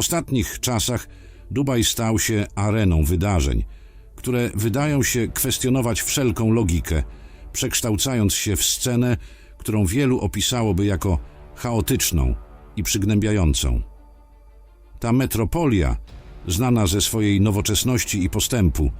ostatnich czasach Dubaj stał się areną wydarzeń, które wydają się kwestionować wszelką logikę, przekształcając się w scenę, którą wielu opisałoby jako chaotyczną i przygnębiającą. Ta metropolia, znana ze swojej nowoczesności i postępu,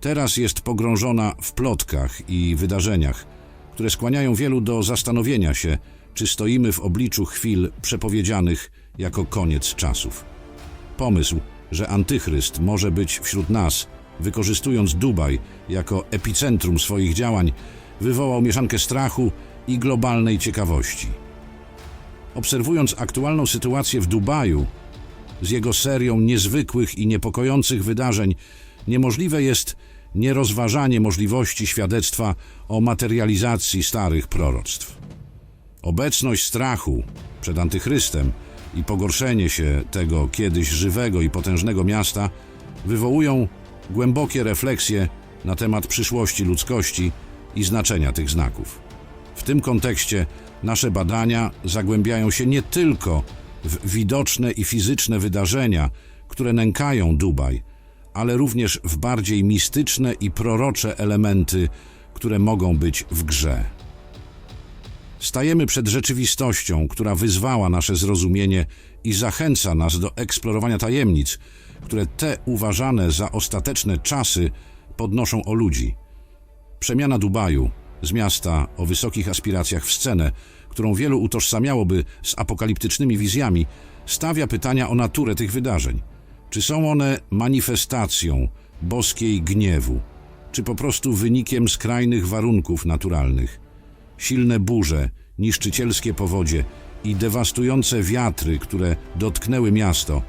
teraz jest pogrążona w plotkach i wydarzeniach, które skłaniają wielu do zastanowienia się, czy stoimy w obliczu chwil przepowiedzianych jako koniec czasów. Pomysł, że antychryst może być wśród nas, wykorzystując Dubaj jako epicentrum swoich działań, wywołał mieszankę strachu i globalnej ciekawości. Obserwując aktualną sytuację w Dubaju, z jego serią niezwykłych i niepokojących wydarzeń, niemożliwe jest nierozważanie możliwości świadectwa o materializacji starych proroctw. Obecność strachu przed antychrystem i pogorszenie się tego kiedyś żywego i potężnego miasta wywołują głębokie refleksje na temat przyszłości ludzkości i znaczenia tych znaków. W tym kontekście nasze badania zagłębiają się nie tylko w widoczne i fizyczne wydarzenia, które nękają Dubaj, ale również w bardziej mistyczne i prorocze elementy, które mogą być w grze. Stajemy przed rzeczywistością, która wyzwała nasze zrozumienie i zachęca nas do eksplorowania tajemnic, które te uważane za ostateczne czasy podnoszą o ludzi. Przemiana Dubaju z miasta o wysokich aspiracjach w scenę, którą wielu utożsamiałoby z apokaliptycznymi wizjami, stawia pytania o naturę tych wydarzeń. Czy są one manifestacją boskiej gniewu, czy po prostu wynikiem skrajnych warunków naturalnych? Silne burze, niszczycielskie powodzie i dewastujące wiatry, które dotknęły miasto,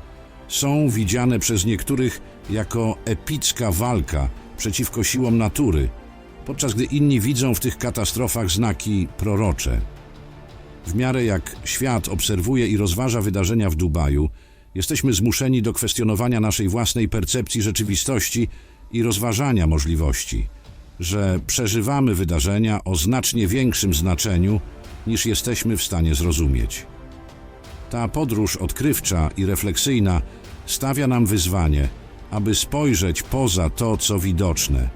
są widziane przez niektórych jako epicka walka przeciwko siłom natury, podczas gdy inni widzą w tych katastrofach znaki prorocze. W miarę jak świat obserwuje i rozważa wydarzenia w Dubaju, jesteśmy zmuszeni do kwestionowania naszej własnej percepcji rzeczywistości i rozważania możliwości, że przeżywamy wydarzenia o znacznie większym znaczeniu niż jesteśmy w stanie zrozumieć. Ta podróż odkrywcza i refleksyjna stawia nam wyzwanie, aby spojrzeć poza to, co widoczne,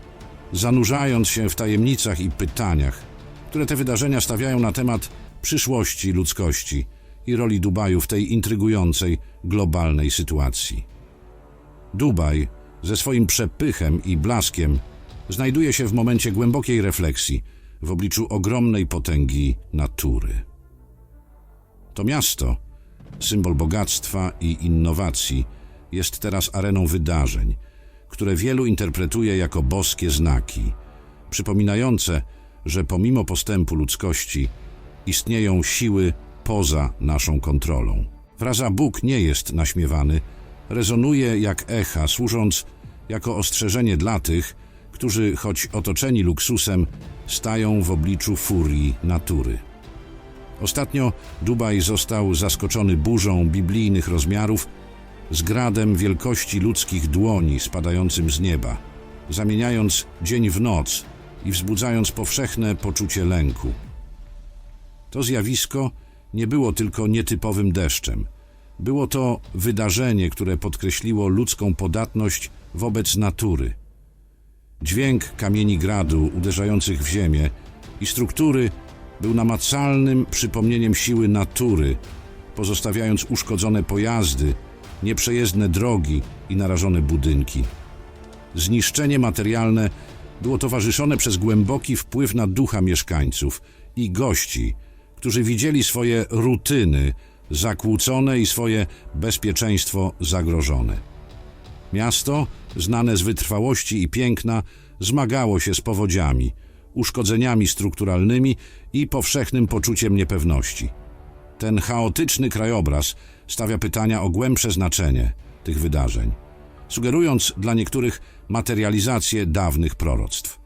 zanurzając się w tajemnicach i pytaniach, które te wydarzenia stawiają na temat przyszłości ludzkości i roli Dubaju w tej intrygującej globalnej sytuacji. Dubaj ze swoim przepychem i blaskiem znajduje się w momencie głębokiej refleksji w obliczu ogromnej potęgi natury. To miasto, symbol bogactwa i innowacji, jest teraz areną wydarzeń, które wielu interpretuje jako boskie znaki, przypominające, że pomimo postępu ludzkości istnieją siły poza naszą kontrolą. Fraza Bóg nie jest naśmiewany, rezonuje jak echa, służąc jako ostrzeżenie dla tych, którzy, choć otoczeni luksusem, stają w obliczu furii natury. Ostatnio Dubaj został zaskoczony burzą biblijnych rozmiarów z gradem wielkości ludzkich dłoni spadającym z nieba, zamieniając dzień w noc i wzbudzając powszechne poczucie lęku. To zjawisko nie było tylko nietypowym deszczem. Było to wydarzenie, które podkreśliło ludzką podatność wobec natury. Dźwięk kamieni gradu uderzających w ziemię i struktury był namacalnym przypomnieniem siły natury, pozostawiając uszkodzone pojazdy, nieprzejezdne drogi i narażone budynki. Zniszczenie materialne było towarzyszone przez głęboki wpływ na ducha mieszkańców i gości, którzy widzieli swoje rutyny zakłócone i swoje bezpieczeństwo zagrożone. Miasto, znane z wytrwałości i piękna, zmagało się z powodziami, uszkodzeniami strukturalnymi i powszechnym poczuciem niepewności. Ten chaotyczny krajobraz stawia pytania o głębsze znaczenie tych wydarzeń, sugerując dla niektórych materializację dawnych proroctw.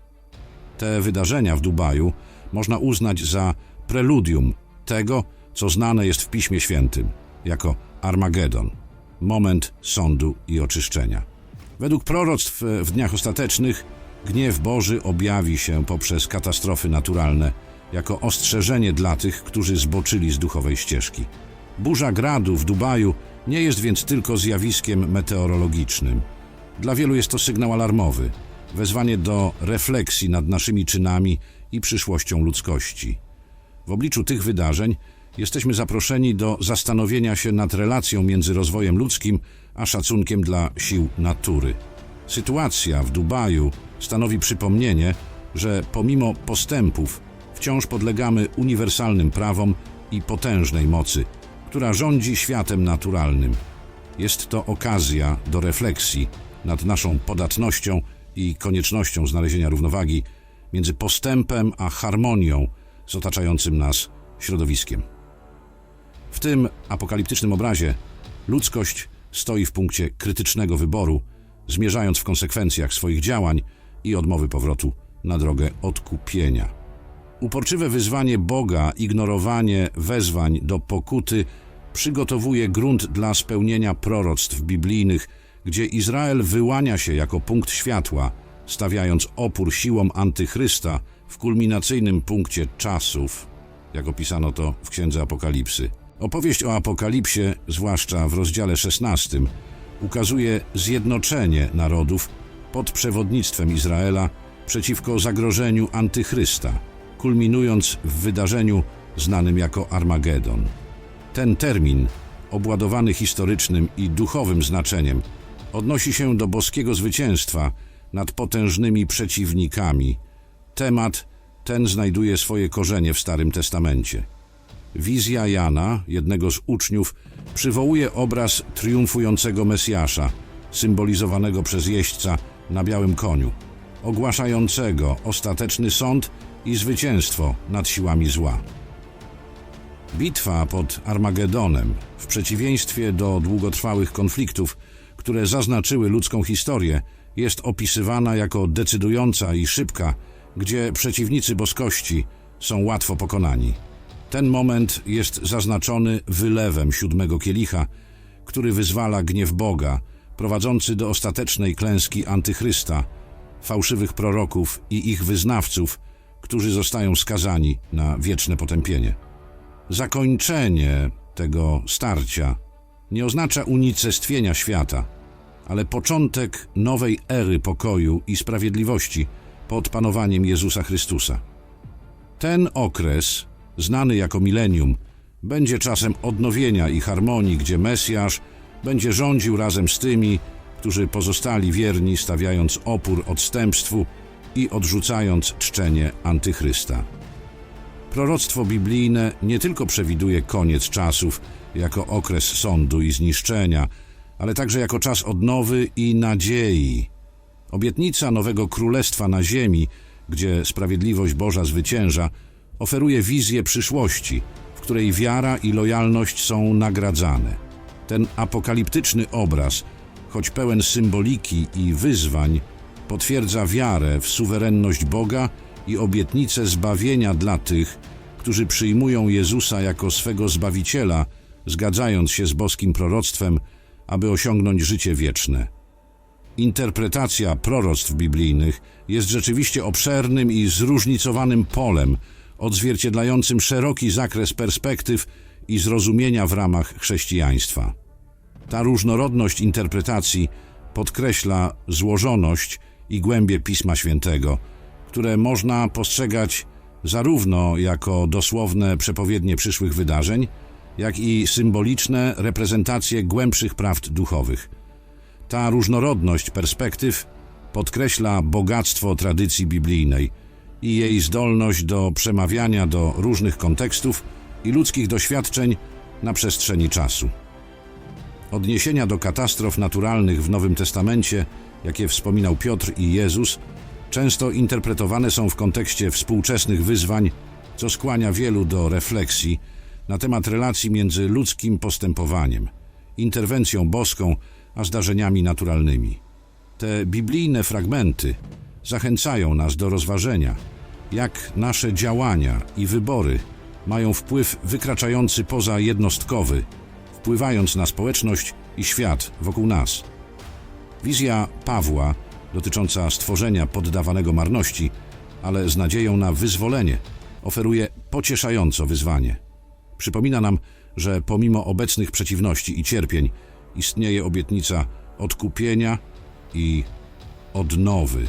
Te wydarzenia w Dubaju można uznać za preludium tego, co znane jest w Piśmie Świętym jako Armagedon, moment sądu i oczyszczenia. Według proroctw w dniach ostatecznych gniew Boży objawi się poprzez katastrofy naturalne jako ostrzeżenie dla tych, którzy zboczyli z duchowej ścieżki. Burza gradu w Dubaju Nie jest więc tylko zjawiskiem meteorologicznym. Dla wielu jest to sygnał alarmowy, wezwanie do refleksji nad naszymi czynami i przyszłością ludzkości. W obliczu tych wydarzeń jesteśmy zaproszeni do zastanowienia się nad relacją między rozwojem ludzkim a szacunkiem dla sił natury. Sytuacja w Dubaju stanowi przypomnienie, że pomimo postępów wciąż podlegamy uniwersalnym prawom i potężnej mocy, która rządzi światem naturalnym. Jest to okazja do refleksji nad naszą podatnością i koniecznością znalezienia równowagi między postępem a harmonią z otaczającym nas środowiskiem. W tym apokaliptycznym obrazie ludzkość stoi w punkcie krytycznego wyboru, zmierzając w konsekwencjach swoich działań i odmowy powrotu na drogę odkupienia. Uporczywe wyzwanie Boga, ignorowanie wezwań do pokuty przygotowuje grunt dla spełnienia proroctw biblijnych, gdzie Izrael wyłania się jako punkt światła, stawiając opór siłom antychrysta w kulminacyjnym punkcie czasów, jak opisano to w Księdze Apokalipsy. Opowieść o Apokalipsie, zwłaszcza w rozdziale 16, ukazuje zjednoczenie narodów pod przewodnictwem Izraela przeciwko zagrożeniu antychrysta, kulminując w wydarzeniu znanym jako Armagedon. Ten termin, obładowany historycznym i duchowym znaczeniem, odnosi się do boskiego zwycięstwa nad potężnymi przeciwnikami. Temat ten znajduje swoje korzenie w Starym Testamencie. Wizja Jana, jednego z uczniów, przywołuje obraz triumfującego Mesjasza, symbolizowanego przez jeźdźca na białym koniu, ogłaszającego ostateczny sąd i zwycięstwo nad siłami zła. Bitwa pod Armagedonem, w przeciwieństwie do długotrwałych konfliktów, które zaznaczyły ludzką historię, jest opisywana jako decydująca i szybka, gdzie przeciwnicy boskości są łatwo pokonani. Ten moment jest zaznaczony wylewem siódmego kielicha, który wyzwala gniew Boga, prowadzący do ostatecznej klęski antychrysta, fałszywych proroków i ich wyznawców, którzy zostają skazani na wieczne potępienie. Zakończenie tego starcia nie oznacza unicestwienia świata, ale początek nowej ery pokoju i sprawiedliwości pod panowaniem Jezusa Chrystusa. Ten okres, znany jako milenium, będzie czasem odnowienia i harmonii, gdzie Mesjasz będzie rządził razem z tymi, którzy pozostali wierni, stawiając opór odstępstwu i odrzucając czczenie antychrysta. Proroctwo biblijne nie tylko przewiduje koniec czasów jako okres sądu i zniszczenia, ale także jako czas odnowy i nadziei. Obietnica nowego królestwa na ziemi, gdzie sprawiedliwość Boża zwycięża, oferuje wizję przyszłości, w której wiara i lojalność są nagradzane. Ten apokaliptyczny obraz, choć pełen symboliki i wyzwań, potwierdza wiarę w suwerenność Boga i obietnicę zbawienia dla tych, którzy przyjmują Jezusa jako swego Zbawiciela, zgadzając się z boskim proroctwem, aby osiągnąć życie wieczne. Interpretacja proroctw biblijnych jest rzeczywiście obszernym i zróżnicowanym polem, odzwierciedlającym szeroki zakres perspektyw i zrozumienia w ramach chrześcijaństwa. Ta różnorodność interpretacji podkreśla złożoność i głębię Pisma Świętego, które można postrzegać zarówno jako dosłowne przepowiednie przyszłych wydarzeń, jak i symboliczne reprezentacje głębszych prawd duchowych. Ta różnorodność perspektyw podkreśla bogactwo tradycji biblijnej i jej zdolność do przemawiania do różnych kontekstów i ludzkich doświadczeń na przestrzeni czasu. Odniesienia do katastrof naturalnych w Nowym Testamencie, jakie wspominał Piotr i Jezus, często interpretowane są w kontekście współczesnych wyzwań, co skłania wielu do refleksji na temat relacji między ludzkim postępowaniem, interwencją boską, a zdarzeniami naturalnymi. Te biblijne fragmenty zachęcają nas do rozważenia, jak nasze działania i wybory mają wpływ wykraczający poza jednostkowy, wpływając na społeczność i świat wokół nas. Wizja Pawła dotycząca stworzenia poddawanego marności, ale z nadzieją na wyzwolenie, oferuje pocieszająco wyzwanie. Przypomina nam, że pomimo obecnych przeciwności i cierpień istnieje obietnica odkupienia i odnowy.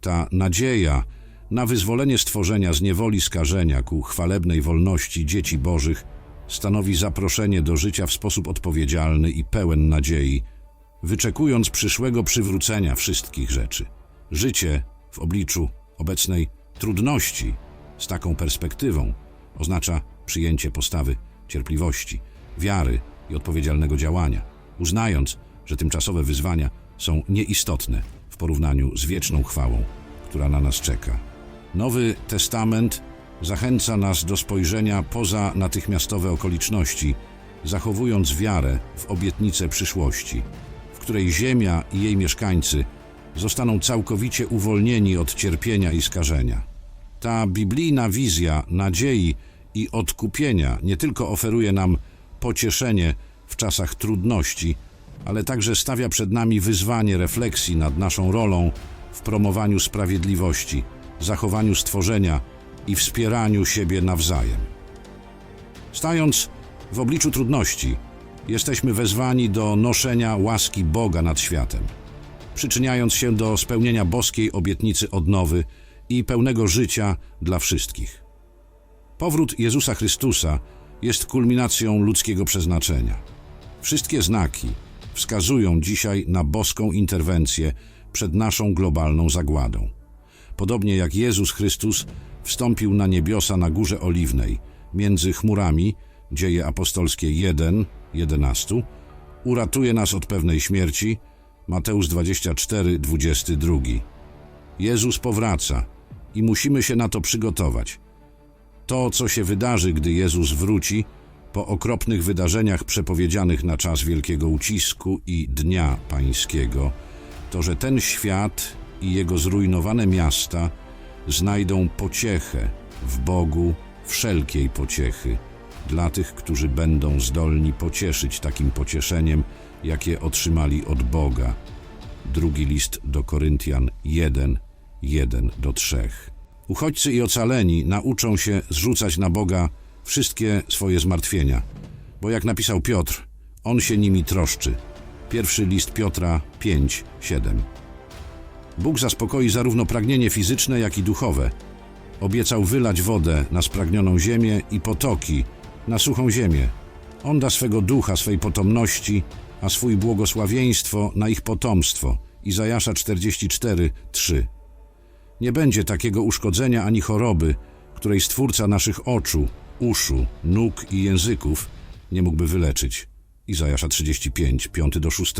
Ta nadzieja na wyzwolenie stworzenia z niewoli skażenia ku chwalebnej wolności dzieci Bożych stanowi zaproszenie do życia w sposób odpowiedzialny i pełen nadziei, wyczekując przyszłego przywrócenia wszystkich rzeczy. Życie w obliczu obecnej trudności z taką perspektywą oznacza przyjęcie postawy cierpliwości, wiary i odpowiedzialnego działania, uznając, że tymczasowe wyzwania są nieistotne porównaniu z wieczną chwałą, która na nas czeka. Nowy Testament zachęca nas do spojrzenia poza natychmiastowe okoliczności, zachowując wiarę w obietnicę przyszłości, w której Ziemia i jej mieszkańcy zostaną całkowicie uwolnieni od cierpienia i skażenia. Ta biblijna wizja nadziei i odkupienia nie tylko oferuje nam pocieszenie w czasach trudności, ale także stawia przed nami wyzwanie refleksji nad naszą rolą w promowaniu sprawiedliwości, zachowaniu stworzenia i wspieraniu siebie nawzajem. Stając w obliczu trudności, jesteśmy wezwani do noszenia łaski Boga nad światem, przyczyniając się do spełnienia boskiej obietnicy odnowy i pełnego życia dla wszystkich. Powrót Jezusa Chrystusa jest kulminacją ludzkiego przeznaczenia. Wszystkie znaki wskazują dzisiaj na boską interwencję przed naszą globalną zagładą. Podobnie jak Jezus Chrystus wstąpił na niebiosa na Górze Oliwnej, między chmurami, dzieje apostolskie 1, 11, uratuje nas od pewnej śmierci, Mateusz 24, 22. Jezus powraca i musimy się na to przygotować. To, co się wydarzy, gdy Jezus wróci, po okropnych wydarzeniach przepowiedzianych na czas wielkiego ucisku i Dnia Pańskiego, to, że ten świat i jego zrujnowane miasta znajdą pociechę w Bogu wszelkiej pociechy dla tych, którzy będą zdolni pocieszyć takim pocieszeniem, jakie otrzymali od Boga. Drugi list do Koryntian 1, 1 do 3. Uchodźcy i ocaleni nauczą się zrzucać na Boga wszystkie swoje zmartwienia, bo jak napisał Piotr, On się nimi troszczy. Pierwszy list Piotra 5, 7. Bóg zaspokoi zarówno pragnienie fizyczne, jak i duchowe. Obiecał wylać wodę na spragnioną ziemię i potoki na suchą ziemię. On da swego ducha, swej potomności, a swój błogosławieństwo na ich potomstwo. Izajasza 44, 3. Nie będzie takiego uszkodzenia ani choroby, której Stwórca naszych oczu, uszu, nóg i języków nie mógłby wyleczyć. Izajasza 35, 5 do 6.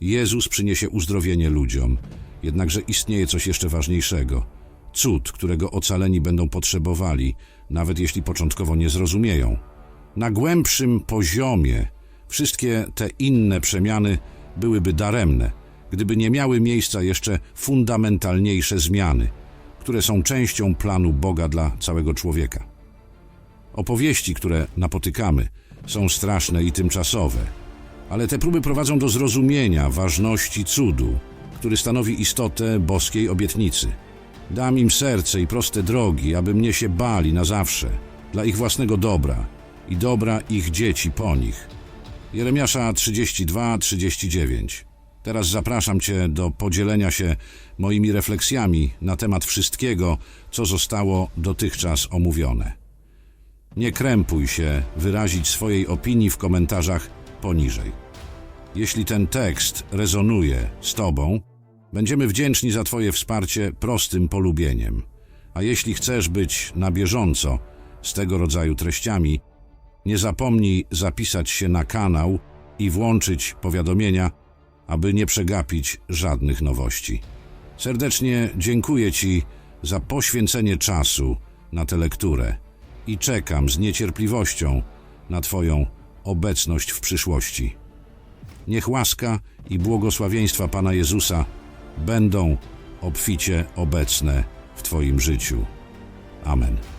Jezus przyniesie uzdrowienie ludziom, jednakże istnieje coś jeszcze ważniejszego. Cud, którego ocaleni będą potrzebowali, nawet jeśli początkowo nie zrozumieją. Na głębszym poziomie wszystkie te inne przemiany byłyby daremne, gdyby nie miały miejsca jeszcze fundamentalniejsze zmiany, które są częścią planu Boga dla całego człowieka. Opowieści, które napotykamy, są straszne i tymczasowe, ale te próby prowadzą do zrozumienia ważności cudu, który stanowi istotę boskiej obietnicy. Dam im serce i proste drogi, aby mnie się bali na zawsze, dla ich własnego dobra i dobra ich dzieci po nich. Jeremiasza 32-39 Teraz zapraszam Cię do podzielenia się moimi refleksjami na temat wszystkiego, co zostało dotychczas omówione. Nie krępuj się wyrazić swojej opinii w komentarzach poniżej. Jeśli ten tekst rezonuje z Tobą, będziemy wdzięczni za Twoje wsparcie prostym polubieniem. A jeśli chcesz być na bieżąco z tego rodzaju treściami, nie zapomnij zapisać się na kanał i włączyć powiadomienia, aby nie przegapić żadnych nowości. Serdecznie dziękuję Ci za poświęcenie czasu na tę lekturę i czekam z niecierpliwością na Twoją obecność w przyszłości. Niech łaska i błogosławieństwa Pana Jezusa będą obficie obecne w Twoim życiu. Amen.